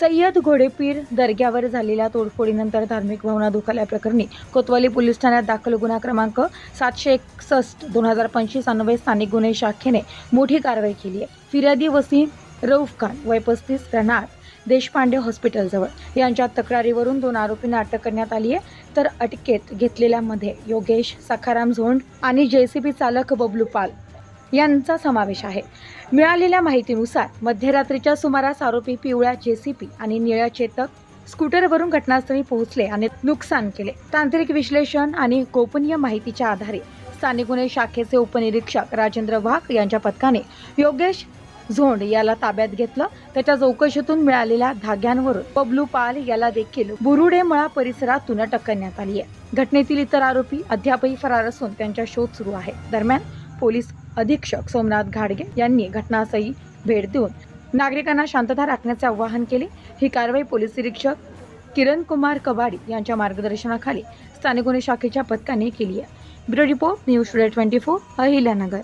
सय्यद घोडेपीर दर्ग्यावर झालेल्या तोडफोडीनंतर धार्मिक भावना दुखावल्याप्रकरणी कोतवाली पोलीस ठाण्यात दाखल गुन्हा क्रमांक सातशे एकसष्ट दोन हजार पंचवीस अन्वये स्थानिक गुन्हे शाखेने मोठी कारवाई केली आहे. फिर्यादी वसीम रऊफ खान वय पस्तीस राहणार देशपांडे हॉस्पिटलजवळ यांच्या तक्रारीवरून दोन आरोपींना अटक करण्यात आली आहे. तर अटकेत घेतलेल्यामध्ये योगेश सखाराम झोंड आणि जेसीबी चालक बबलू पाल. यांचा समावेश आहे. मिळालेल्या माहितीनुसार मध्यरात्रीच्या सुमारास आरोपी पिवळ्या जेसीपी आणि निळ्या चेतक स्कूटरवरून घटनास्थळी पोहोचले आणि नुकसान केले. तांत्रिक विश्लेषण आणि गोपनीय माहितीच्या आधारे स्थानिक गुन्हे शाखेचे उपनिरीक्षक राजेंद्र वाघ यांच्या पथकाने योगेश झोंड याला ताब्यात घेतलं. त्याच्या चौकशीतून मिळालेल्या धाग्यांवरून बबलू पाल याला देखील बुरुडे मळा परिसरातून अटक करण्यात आली आहे. घटनेतील इतर आरोपी अद्यापही फरार असून त्यांचा शोध सुरू आहे. दरम्यान पोलीस अधीक्षक सोमनाथ घाडगे यांनी घटनास्थळी भेट देऊन नागरिकांना शांतता राखण्याचे आवाहन केले. ही कारवाई पोलीस निरीक्षक किरण कुमार कबाडी यांच्या मार्गदर्शनाखाली स्थानिक गुन्हे शाखेच्या पथकाने केली आहे. Bureau report news today twenty four Ahilyanagar.